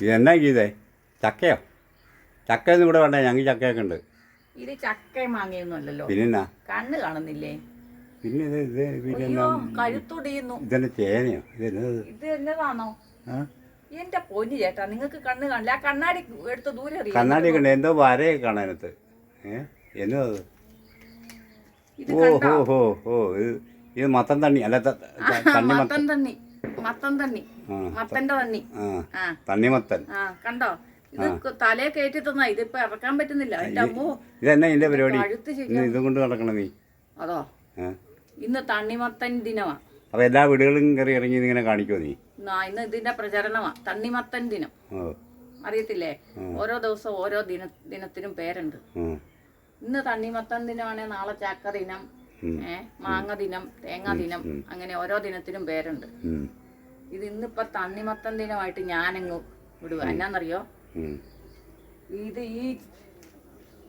ഇതെന്നാ ചെയ്തേ ചക്കയോ? ചക്കയൊന്നും ഇവിടെ വേണ്ട ഞങ്ങൾ ചക്കയൊക്കെ ഉണ്ട്. ഇത് ചക്കയും മാങ്ങയൊന്നും അല്ലല്ലോ. പിന്നെന്നാ? കണ്ണ് കാണുന്നില്ലേ? പിന്നെ ഇത് ഇത് പിന്നെ എന്നാ കഴുത്തൊടിയുന്നു. ഇതെന്നെ ചേനയോ? ഇതെന്നത്? ഇത് എന്നതാണോ? എന്റെ പൊന്നു ചേട്ടാ നിങ്ങൾക്ക് കണ്ണ് കാണില്ല ആ കണ്ണാടി എടുത്ത് ദൂരെ എറിയും. കണ്ണാടി ഉണ്ട് എന്തോ വരയൊക്കെ കാണാനത്ത് ഏഹ് എന്നോ അത് ഇത് ഓ കണ്ടോ ഹോ ഹോ ഹോ ഇത് ഇത് മത്തൻ തണ്ണി. അല്ല ത- ത- തണ്ണി മത്തം മത്തൻ തണ്ണി. മത്തൻ. തണ്ണി. മത്തന്റെ തണ്ണി ആ കണ്ടോ? ഇത് തലേ കയറ്റി തന്നാ. ഇതിപ്പോ ഇറക്കാൻ പറ്റുന്നില്ല. എന്റെ അമ്മോ ഇതെന്നാ ഇതിന്റെ പരിപാടി. ഇതും കൊണ്ട് നടക്കണം നീ. അതോ? ഇന്ന് തണ്ണിമത്തൻ ദിനമാ. അപ്പോൾ എല്ലാ വീടുകളും കയറി ഇറങ്ങി ഇങ്ങനെ കാണിക്കോ നീ? ഇന്ന് ഇതിന്റെ പ്രചരണമാ. തണ്ണിമത്തൻ ദിനം. അറിയത്തില്ലേ? ഓരോ ദിവസം ഓരോ ദിന ദിനത്തിനും പേരുണ്ട്. ഇന്ന് തണ്ണിമത്തൻ ദിനമാണ് നാളെ ചക്ക ദിനം മാങ്ങ ദിനം തേങ്ങ ദിനം അങ്ങനെ ഓരോ ദിനത്തിനും പേരുണ്ട്. ഇത് ഇന്നിപ്പോ തണ്ണിമത്തൻ ദിനമായിട്ട് ഞാനങ്ങ് വിടുക എന്നാന്നറിയോ. ഇത് ഈ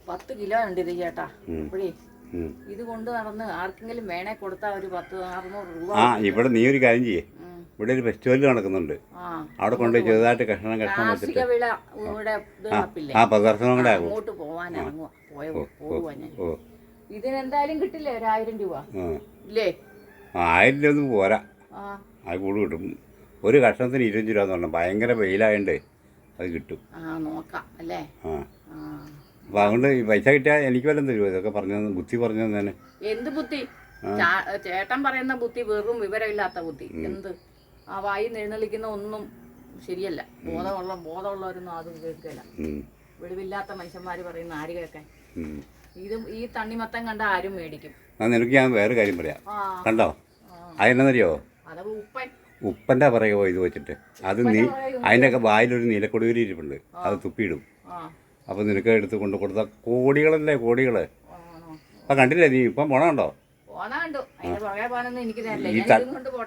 പത്ത് കിലോ ഉണ്ട് ഇത് ചേട്ടാ. ഇപ്പോഴേ. ഇത് കൊണ്ട് നടന്ന് ആർക്കെങ്കിലും വേണേ കൊടുത്താൽ ഒരു പത്ത് അറുന്നൂറ് രൂപ ആ ഇവിടെ നീ ഒരു കാര്യം ചെയ്യേ. ഇവിടെ ഒരു ഫെസ്റ്റിവൽ നടക്കുന്നുണ്ട്. അവിടെ കൊണ്ട് ചെറുതായിട്ട് കഷ്ണം കഷ്ണം വെച്ചിട്ട്. ആ പ്രദർശനം കൂടെ ആകും. ഇതിനെന്തായാലും കിട്ടില്ലേ? ഒരു ആയിരം രൂപ. ഇല്ലേ? ആയിരം രൂപ ഒന്നും പോരാ. അത് കൂടുതൽ കിട്ടും. ഒരു കഷ്ണത്തിന് ഇരുപത്തഞ്ച് രൂപ എന്ന് പറഞ്ഞു. ഭയങ്കര വെയിലായതുകൊണ്ട് അത് കിട്ടും. ആ നോക്കാം അല്ലേ? ആ. ആ. അതുകൊണ്ട് ഈ പൈസ കിട്ടിയാൽ എനിക്ക് വല്ലതും തരുമോ ഇതൊക്കെ പറഞ്ഞു തന്നെ ബുദ്ധി പറഞ്ഞു തന്നെ എന്ത് ബുദ്ധി? ചാ- ചേട്ടൻ പറയുന്ന ബുദ്ധി വെറും വിവരമില്ലാത്ത ബുദ്ധി. എന്ത്? ആ വായി എഴുന്നള്ളിക്കുന്ന ഒന്നും ശരിയല്ല. ബോധമുള്ള ബോധമുള്ളവരൊന്നും അതും കേൾക്കില്ല വെളിവില്ലാത്ത മനുഷ്യന്മാർ പറയുന്ന ആര് കേൾക്കാൻ? ഇതും ഈ തണ്ണിമത്തം കണ്ട ആരും മേടിക്കും. എന്നാൽ നിനക്ക് ഞാൻ വേറെ കാര്യം പറയാം. ആ. കണ്ടോ? അതെന്നറിയോ അത് ഉപ്പൻ. ഉപ്പന്റെ പോയി ഇത് വെച്ചിട്ട്. അത് നീ അതിന്റെയൊക്കെ വായിലൊരു നീലക്കൊടുവിരി ഇരിപ്പുണ്ട് അത് തുപ്പിയിടും. അപ്പോൾ നിനക്ക് എടുത്ത് കൊണ്ട് കൊടുത്ത കോടികളല്ലേ കോടികൾ അപ്പം കണ്ടില്ലേ നീ ഇപ്പം പോണുണ്ടോ. ഈ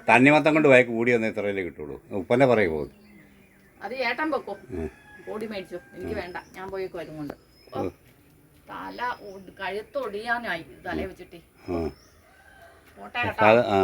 തണ്ണിമത്തം കൊണ്ട് വായിക്ക് കൂടി വന്ന ഇത്രയല്ലേ കിട്ടുള്ളൂ. ഉപ്പന്റെ പോകും അത് ഏട്ടൻ വെക്കോ. ഓടി മേടിച്ചു. എനിക്ക് വേണ്ട. ഞാൻ പോയി കൊണ്ട്. തല കഴുത്തൊടിയാനായി തലയെ വെച്ചിട്ടേ. പോട്ടെ കേട്ടോ. ആ.